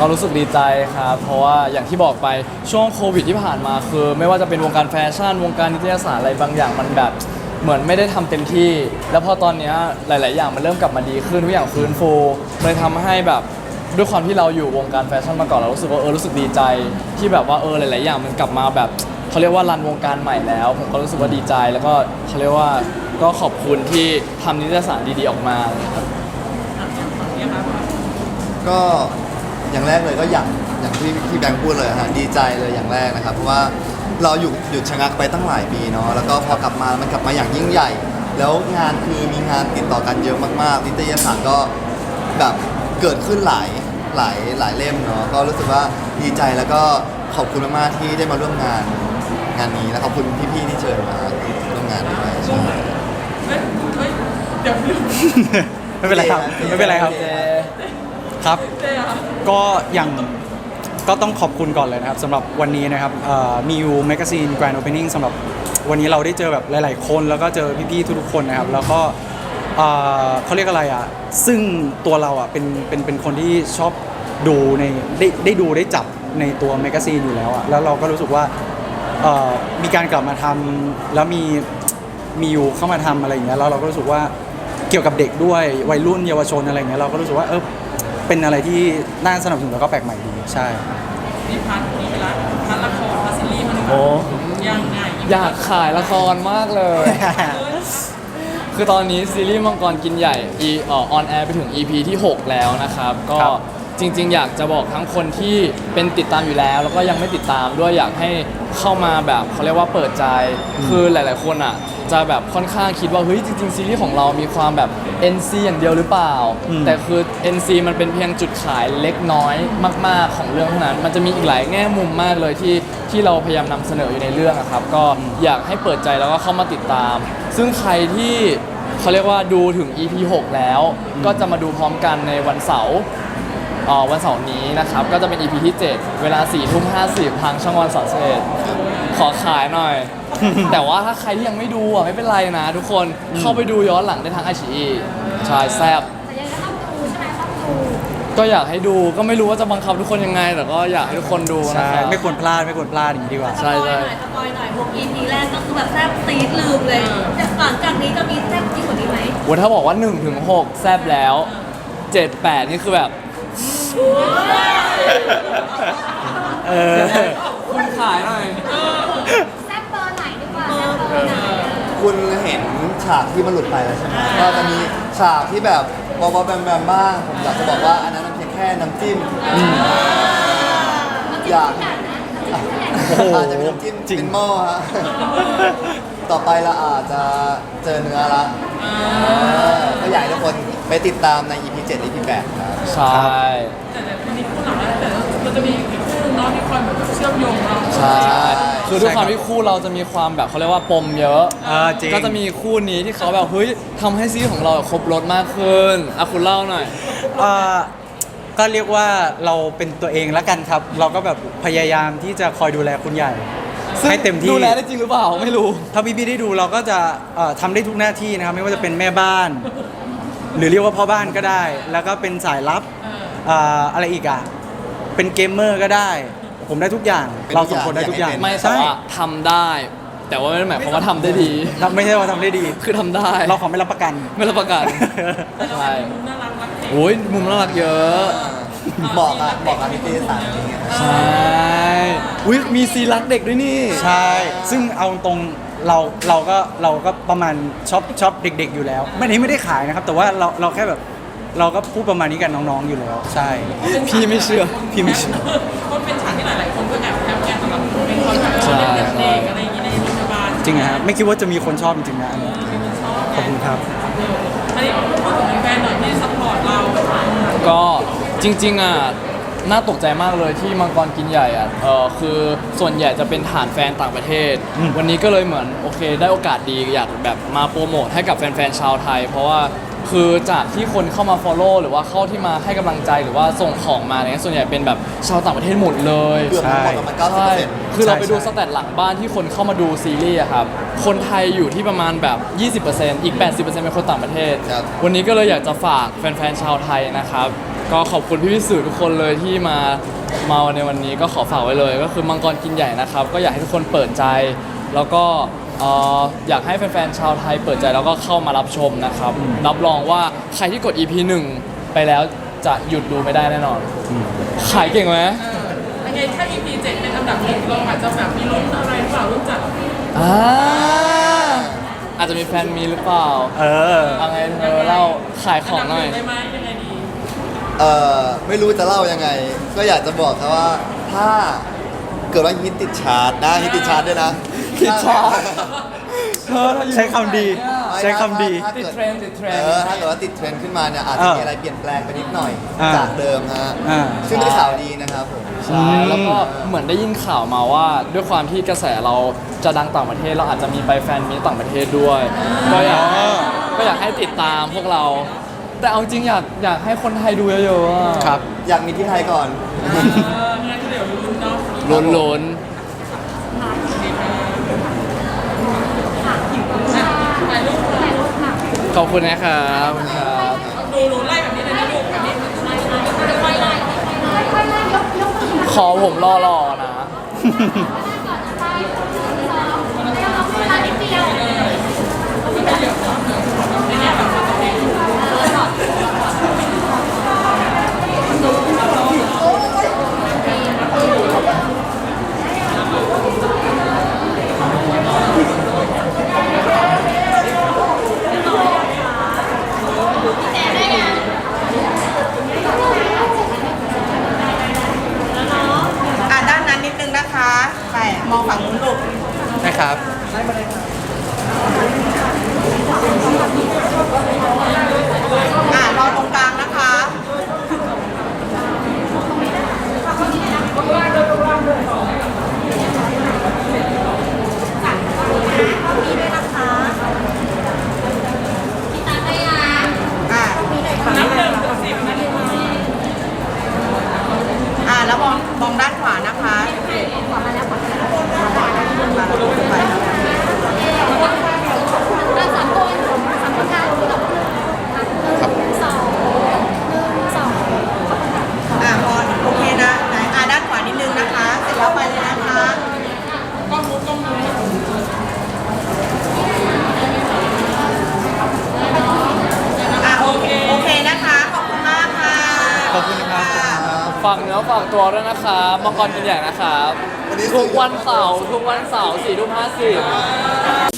ก็รู้สึกดีใจครับ เพราะว่าอย่างที่บอกไปช่วงโควิดที่ผ่านมาคือ ไม่ว่าจะเป็นวงการแฟชั่น วงการนิตยสารอะไรบางอย่างมันแบบ เหมือนไม่ได้ทำเต็มที่ แล้วพอตอนเนี้ยหลาย ๆ อย่างมันเริ่มกลับมาดีขึ้นทุกอย่างฟื้นฟูเลยทำให้แบบด้วยความที่เราอยู่วงการแฟชั่นมาก่อนเรารู้สึกว่าเออรู้สึกดีใจ ที่แบบว่าเออหลาย ๆ อย่างมันกลับมาแบบเขาเรียกว่ารันวงการใหม่แล้ว ผมก็รู้สึกว่าดีใจแล้วก็เขาเรียกว่าก็ขอบคุณที่ทำนิตยสารดี ๆ ออกมาครับก็ อย่างแรกเลยก็อย่างอย่างที่ที่แบงค์พูดเลยฮะดีใจเลยอย่างแรกนะครับ เพราะว่าเราหยุดหยุดชะงักไปตั้งหลายปีเนาะแล้วก็พอกลับมามันกลับมาอย่างยิ่งใหญ่ แล้วงานคือมีงานติดต่อกันเยอะมากๆนิตยสารก็แบบเกิดขึ้นหลายหลายหลายเล่มเนาะก็รู้สึกว่าดีใจแล้วก็ขอบคุณมากๆที่ได้มาร่วมงานงานนี้และขอบคุณพี่ๆที่เชิญมาร่วมงานด้วยใช่ เฮ้ยเฮ้ยเดี๋ยวลืมไม่เป็นไรครับ ไม่เป็นไรครับเจ ครับ ก็อย่างก็ต้องขอบคุณก่อนเลยนะครับสำหรับวันนี้นะครับมียูแมกกาซีนแกรนด์โอเพนนิ่งสำหรับวันนี้เราได้เจอแบบหลาย ๆ คนแล้วก็เจอพี่ๆทุกๆคนนะครับ แล้วก็เขาเรียกอะไรอะ ซึ่งตัวเราอะเป็นเป็นเป็นคนที่ชอบดูในได้ได้ดูได้จับในตัวแมกกาซีนอยู่แล้วอะแล้วเราก็รู้สึกว่ามีการกลับมาทำแล้วมีมียูเข้ามาทำอะไรอย่างเงี้ยแล้วเราก็รู้สึกว่าเกี่ยวกับเด็กด้วยวัยรุ่นเยาวชนอะไรอย่างเงี้ยเราก็รู้สึกว่าเออ เป็นอะไรที่น่าสนับสนุนแล้วก็แปลกใหม่ดีใช่ นี่พาร์ทนี้ไปละพาร์ทละครพาร์ทซีรีส์มันโอ้ยังไงอยากขายละครมากเลย คือตอนนี้ซีรีส์มังกรกินใหญ่อีออนแอร์ไปถึง EP ที่ 6 แล้วนะครับ ก็ครับจริง ๆ อยากจะบอกทั้งคนที่เป็นติดตามอยู่แล้ว แล้วก็ยังไม่ติดตามด้วยอยากให้เข้ามาแบบเขาเรียกว่าเปิดใจ คือหลาย ๆ คนอะ จะแบบค่อนข้างคิดว่าเฮ้ยจริงๆซีรีส์ของเรามีความแบบ NC อย่างเดียวหรือเปล่า อืม แต่คือ NC มันเป็นเพียงจุดขายเล็กน้อยมาก ๆ ของเรื่องเท่านั้น มันจะมีอีกหลายแง่มุมมากเลยที่ที่เราพยายามนำเสนออยู่ในเรื่องอะครับ ก็อยากให้เปิดใจแล้วก็เข้ามาติดตาม ซึ่งใครที่เขาเรียกว่าดูถึง EP 6 แล้ว ก็จะมาดูพร้อมกันในวันเสาร์ เอ่อวันเสาร์นี้นะครับ ก็จะเป็น EP ที่ 7 เวลา4ทุ่ม50ทางช่องวันสอเศษขอขายหน่อย แต่ว่าถ้าใครที่ยังไม่ดูอะไม่เป็นไรนะ ทุกคนเข้าไปดูย้อนหลังได้ทางไอชีใช่แซบแต่ยังจะต้องดูใช่ไหมต้องดูก็อยากให้ดูก็ไม่รู้ว่าจะบังคับทุกคนยังไง แต่ก็อยากให้ทุกคนดูนะใช่ครับ ไม่ควรพลาดไม่ควรพลาดอย่างนี้ดีกว่าใช่ใช่สปอยหน่อยสปอยหน่อยพวก EP แรกก็คือแบบแซ่บซีดลืมเลยหลังจากนี้จะมีแซ่บยิ่งกว่านี้ไหมโอ้ถ้าบอกว่า1ถึง6แซบแล้ว7 8นี่คือแบบเออคุณขายหน่อย คุณเห็นฉากที่มันหลุดไปแล้วใช่ไหมก็จะมีฉากที่แบบบอบๆแบมแบมบ้าง ผมอยากจะบอกว่าอันนั้นมันเพียงแค่น้ำจิ้มอยากโอ้โหอาจจะเป็นน้ำจิ้มจริงเป็นหม้อฮะต่อไปเราอาจจะเจอเนื้อละเออก็อยากให้ทุกคนไปติดตามใน EP 7 EP 8ครับใช่แต่แต่ทีนี้คู่หลังแล้วแต่เราจะมีอีกคู่หนึงเนาะที่คอยเหมือนกับเชื่อมโยงเราใช่ คือด้วยความที่คู่เราจะมีความแบบเขาเรียกว่าปมเยอะ เออจริง ก็จะมีคู่นี้ที่เขาแบบเฮ้ยทำให้ซีรีส์ของเราครบรถมากขึ้นอะคุณเล่าหน่อย เอ่อก็เรียกว่าเราเป็นตัวเองแล้วกันครับ เราก็แบบพยายามที่จะคอยดูแลคุณใหญ่ให้เต็มที่ ดูแลได้จริงหรือเปล่าไม่รู้ ถ้าพี่ๆได้ดูเราก็จะเอ่อทำได้ทุกหน้าที่นะครับ ไม่ว่าจะเป็นแม่บ้าน หรือเรียกว่าพ่อบ้านก็ได้ แล้วก็เป็นสายลับเอ่ออะไรอีกอะ เป็นเกมเมอร์ก็ได้ ผมได้ทุกอย่าง เป็นเราทุสกองอย่างคนได้ทุกอย่างไม่แต่ใช่ว่าทำได้ แต่ว่าไม่ได้หมายความว่าทำได้ดี ทำไม่ใช่ว่าทำได้ดี คือทำได้ เราขอไม่รับประกัน ไม่รับประกันใช่มุมน่ารักรักเด็กโอ้ยมุมน่ารักเยอะ เหมาะกับเหมาะกับนิตยสารจริงๆใช่อุ้ยมีซีรักเด็กด้วยนี่ ใช่ ซึ่งเอาตรงเราเราก็เราก็ประมาณชอบชอบเด็ก ๆ อยู่แล้ว ไม่ได้ไม่ได้ขายนะครับ แต่ว่าเราเราแค่แบบ เราก็พูดประมาณนี้กับน้องๆอยู่แล้ว ใช่ พี่ไม่เชื่อ พี่ไม่เชื่อมันเป็นฉากที่หลายๆคน ใช่เด็กๆอะไรอย่างงี้ในโรงพยาบาลจริงนะฮะไม่คิดว่าจะมีคนชอบจริงๆนะอันนี้ขอบคุณครับ อันนี้พูดถึงแฟนหน่อยที่ซัพพอร์ตเราก็จริงๆอะน่าตกใจมากเลยที่มังกรกินใหญ่อะเออคือส่วนใหญ่จะเป็นฐานแฟนต่างประเทศ อืม วันนี้ก็เลยเหมือนโอเค ได้โอกาสดีอยากแบบมาโปรโมทให้กับแฟนๆชาวไทย เพราะว่า คือจากที่คนเข้ามา Follow หรือว่าเข้าที่มาให้กำลังใจหรือว่าส่งของมาเนี่ยส่วนใหญ่เป็นแบบชาวต่างประเทศหมดเลยเกือบทั้งหมดประมาณใช่90%คือเราไปดูใช่สแตทหลังบ้านที่คนเข้ามาดูซีรีส์อะครับ คนไทยอยู่ที่ประมาณแบบ 20%อีก 80%เป็นคนต่างประเทศ ครับ วันนี้ก็เลยอยากจะฝากแฟนๆชาวไทยนะครับ ก็ขอบคุณพี่ๆสื่อทุกคนเลยที่มามาในวันนี้ก็ขอฝากไว้เลย ก็คือมังกรกินใหญ่นะครับ ก็อยากให้ทุกคนเปิดใจ แล้วก็ เอ่ออยากให้แฟนๆชาวไทยเปิดใจแล้วก็เข้ามารับชมนะครับ รับรองว่าใครที่กด EP 1 ไปแล้วจะหยุดดูไม่ได้แน่นอน ขายเก่งไหมยังไงถ้า EP 7เป็นอันดับหนึ่งเราอาจจะแบบมีลุ้นอะไรหรือเปล่าลุ้นจากอ่าอาจจะมีแฟนมีหรือเปล่าเออ เอาไงเธอเล่าขายของหน่อย ได้ไหมยังไงดี เอ่อไม่รู้จะเล่ายังไง ก็อยากจะบอกครับว่าถ้าเกิดว่าฮิตติดชาร์ตนะฮิตติดชาร์ตด้วยนะ ติดชาร์ตเธอเราอยู่ใช้คำดีไม่ใช้คำดีถ้าติดเกิดเทรนด์ติดเทรนเอด์อถ้าเกิดว่าติดเทรนด์ขึ้นมาเนี่ยอาจจะเออมีอะไรเปลี่ยนแปลงไปนิดหน่อยอ่าจากเดิมฮะอ่า ซึ่งเป็นข่าวดีนะครับผม ใช่แล้วก็เหมือนได้ยินข่าวมาว่า ด้วยความที่กระแสเราจะดังต่างประเทศเราอาจจะมีไปแฟนมีตต่างประเทศด้วย ก็อยากให้ก็อยากให้ติดตามพวกเรา แต่เอาจริงอยากอยากให้คนไทยดูเยอะๆอะครับ อยากมีที่ไทยก่อนเอองั้นก็เดี๋ยวลุ้นเนาะลุ้นลุ้น ถ่ายรูป ขอบคุณนะครับขอบคุณครับดูหนูไล่แบบนี้เลยนะลูกแบบนี้ไล่ไล่ไล่ค่อยๆไล่ยกยกมือขอผมรอๆนะ ก่อนไปสองแล้วเราขึ้นมานิดเดียวอะด้านนั้นนิดนึงนะคะไปมองฝั่งนู้นลูก นะครับ อะรอตรงกลางนะคะ ตามไปยัง อะ นับหนึ่งถึงสิบนะลูก อะแล้วมองมองด้านขวานะคะขวามาแล้วขวามาแล้วมาแล้วไปแล้ว อะสามคนสามคนกันหนึ่งสองหนึ่งสอง อะพอโอเคนะไหนอะด้านขวานิดนึงนะคะ เสร็จแล้วไปเลยนะคะ กล้องมุกกล้องมุก อะโอเคโอเคนะคะ ขอบคุณมากค่ะ ขอบคุณครับฝากเนื้อฝากตัวด้วยนะครับมังกรกินใหญ่นะครับวันนี้ ทุกวันเสาร์ทุกวันเสาร์สี่ทุ่มห้าสิบ